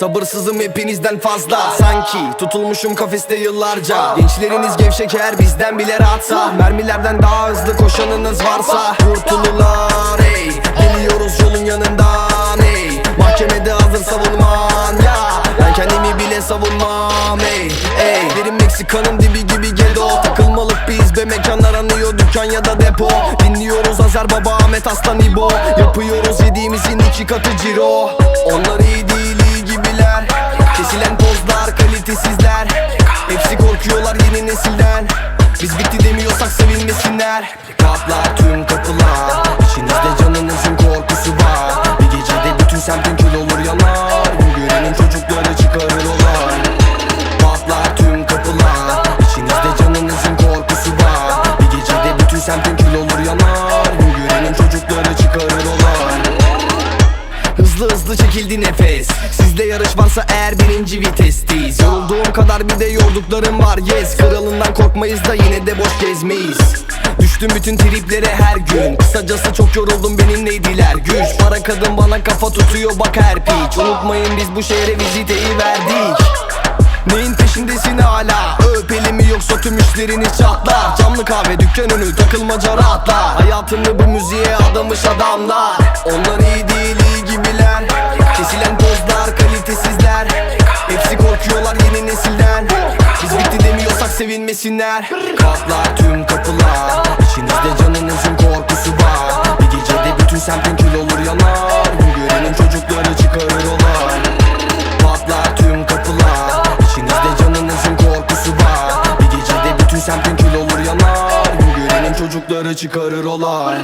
Sabırsızım hepinizden fazla. Sanki tutulmuşum kafeste yıllarca. Gençleriniz gevşek eğer bizden bile rahatsa. Mermilerden daha hızlı koşanınız varsa. Kurtulurlar ey. Geliyoruz yolun yanından ey. Mahkemede hazır savunman ya. Ben kendimi bile savunmam ey. Ey Derin Meksika'nın dibi gibi gedo Takılmalık biz be mekanlar anıyor Dükkan ya da depo. Dinliyoruz Azer Baba Ahmet Aslan İbo. Yapıyoruz yediğimizin iki katı ciro. Onlar iyi değil iyi Hepsi korkuyorlar yeni nesilden. Biz bitti demiyorsak sevinmesinler. Patlar tüm kapılar. İçinizde canınızın korkusu var. Bir gecede bütün semtin çekildi nefes. Sizde yarış varsa eğer birinci vitesteyiz. Yorulduğum kadar bir de yorduklarım var yes. Kralından korkmayız da yine de boş gezmeyiz. Düştüm bütün triplere her gün. Kısacası çok yoruldum benimleydiler Güç para kadın bana kafa tutuyor bak her piç. Unutmayın biz bu şehre viziteyi verdik. Neyin peşindesin hala? Öp elimi yoksa tüm işleriniz çatlar. Camlı kahve dükkan önü takılmaca rahatlar. Hayatını bu müziğe adamış adamlar. Onlar iyi değil iyi gibiler sevinmesinler. Patlar tüm kapılar. İçinizde canınızın korkusu var. Bir gecede bütün semtin kül olur yanar. Bu görenin çocukları çıkarır olay Patlar tüm kapılar. İçinizde canınızın korkusu var. Bir gecede bütün semtin kül olur yanar. Bu görenin çocukları çıkarır olay